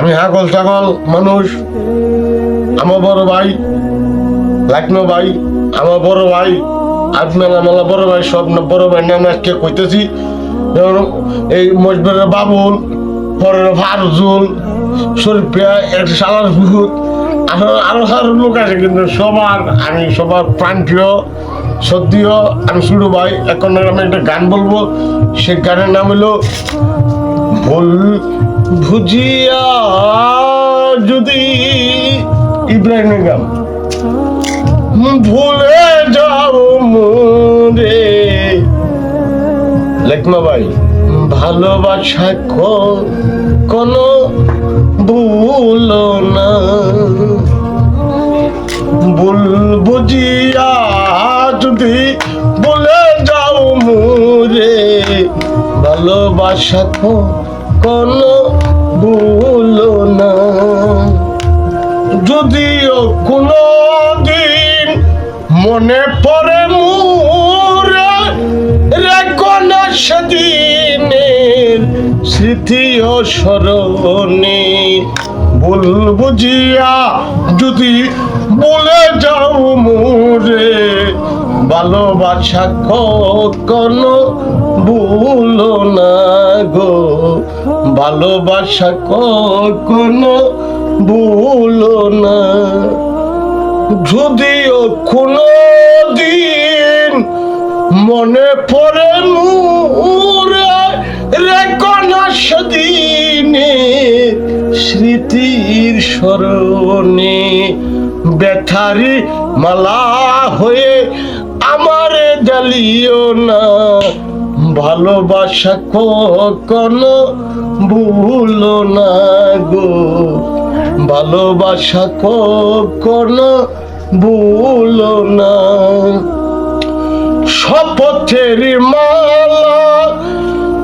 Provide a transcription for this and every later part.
আমি হাগল ছাগল মানুষ। আমার বড় ভাই, লাকনো ভাই আমার বড় ভাই মেলা মেলা বড় ভাই সব বড় ভাই নাম আজকে কইতেছি। এই মজবের বাবুল, পরের ফারজুল শরীফিয়া একটা সালার ভূত। আরও আরও আরও লোক আছে কিন্তু সবার, আমি সবার প্রাণপ্রিয় সত্যিও আমি শুরু ভাই, এখন আমি একটা গান বলব। সেই গানের নাম হলো ভুল ভুজিয়া যদি ইব্রাহিম গান ভুলে যাও মোরে। লেখমা ভাই, ভালোবাসা কোনো ভুল না। ভুল বুঝিয়া যদি বলে যাও মোরে। ভালোবাসা ক- কোনো ভুল না। যদিও কোনো দিন মনে পড়ে স্মৃতি বুঝিয়া যদি বলে যাও মুরে, ভালোবাসা কখনো ভুলো না গো। ভালোবাসা কখনো ভুলো না। যদিও কোনো দিন মনে পড়ে মুরে স্মৃতির স্মরণে ব্যথারি মালা হয়ে আমারে জ্বালিও না। ভালোবাসা কখনো ভুল না গো। ভালোবাসা কখনো ভুল না। শপথের মালা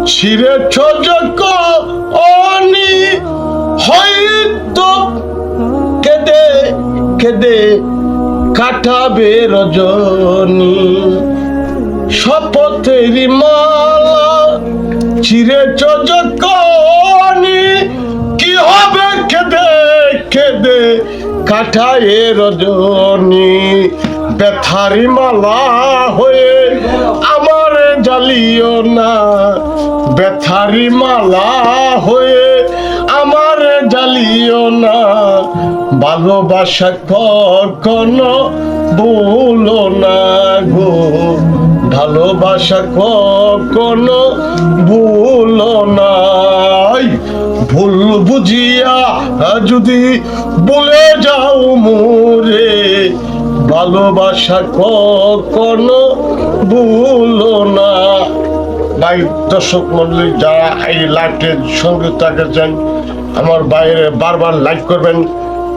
ছিঁড়ে চজক অনি কেদে কাটাবে রজনী। শপথের মালা চিরে চজকনি। কি হবে খেদে খেদে কাঠায় রজনী। ব্যথারি মালা হয়ে আমার জ্বালিও না। ব্যথারি মালা হয়ে আমার জ্বালিও না। ভালোবাসা কখনো ভুলো না গো। ভালোবাসা কখনো ভুলো নাই। ভুল বুঝিয়া যদি বলে যাও মোরে ভালোবাসা কখনো ভুলো না ভাই, দর্শক মন্ডলী, যারা এই লাইভটির সঙ্গে থাকেছেন, আমার বাইরে বারবার লাইক করবেন।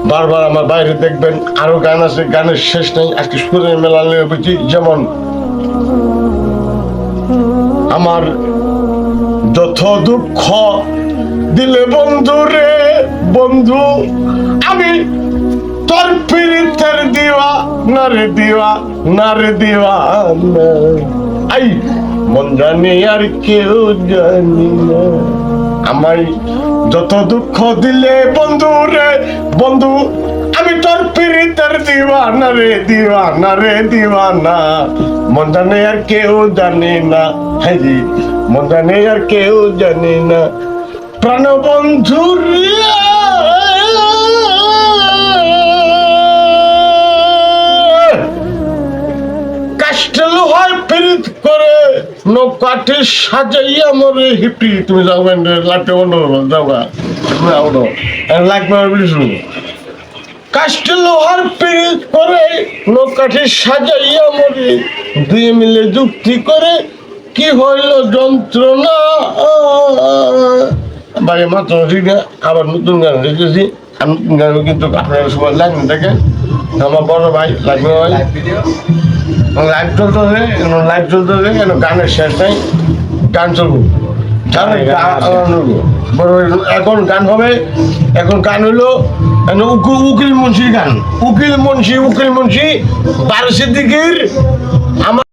বারবার আমার বাইরে দেখবেন, আরও গান আছে, গানের শেষ নেই, আজকে মেলা নিয়ে বুঝি যেমন আমার যত দুঃখ দিলে বন্ধু রে, বন্ধু, আমি তোর পীড়িতের দিওয়া না রে দিওয়া না রে দিওয়া আই, মন জানি আর কেউ জানি না। আমায় যত দুঃখ দিলে বন্ধু রে, বন্ধু, আমি তোর পীড়িতের দিওয়ানা রে দিওয়ানা রে, দিওয়ানা। মন জানে আর কেউ জানে না হ্যাঁ মন জানে আর কেউ জানে না। প্রাণ বন্ধু কাস্টেল হয় ফিরিত করে নৌকাটি সাজাইয়া মরে হিপি। তুমি লাইফটা বন্ধ করব যাওগা তুমি আউটো লাগবে কাস্টেল লোহার পিরিত করে নৌকাটি সাজাইয়া মরে। দুই মিলে যুক্তি করে, কি হইল যন্ত্রণা? বাড়ি মাত্র ঠিক আবার নতুন গান রেখেছি আর নতুন গান কিন্তু আপনার সময় লাগবে দেখে আমার বড় ভাই, লাগবে ভাই? লাইভ চলতেছে লাইভ হবে কেন গানের শেষ নাই গান চলবো। এখন গান হবে এখন গান উকিল উকিল মুন্সির গান। উকিল মুন্সি উকিল মুন্সি বারো সিদ্দিকির আমার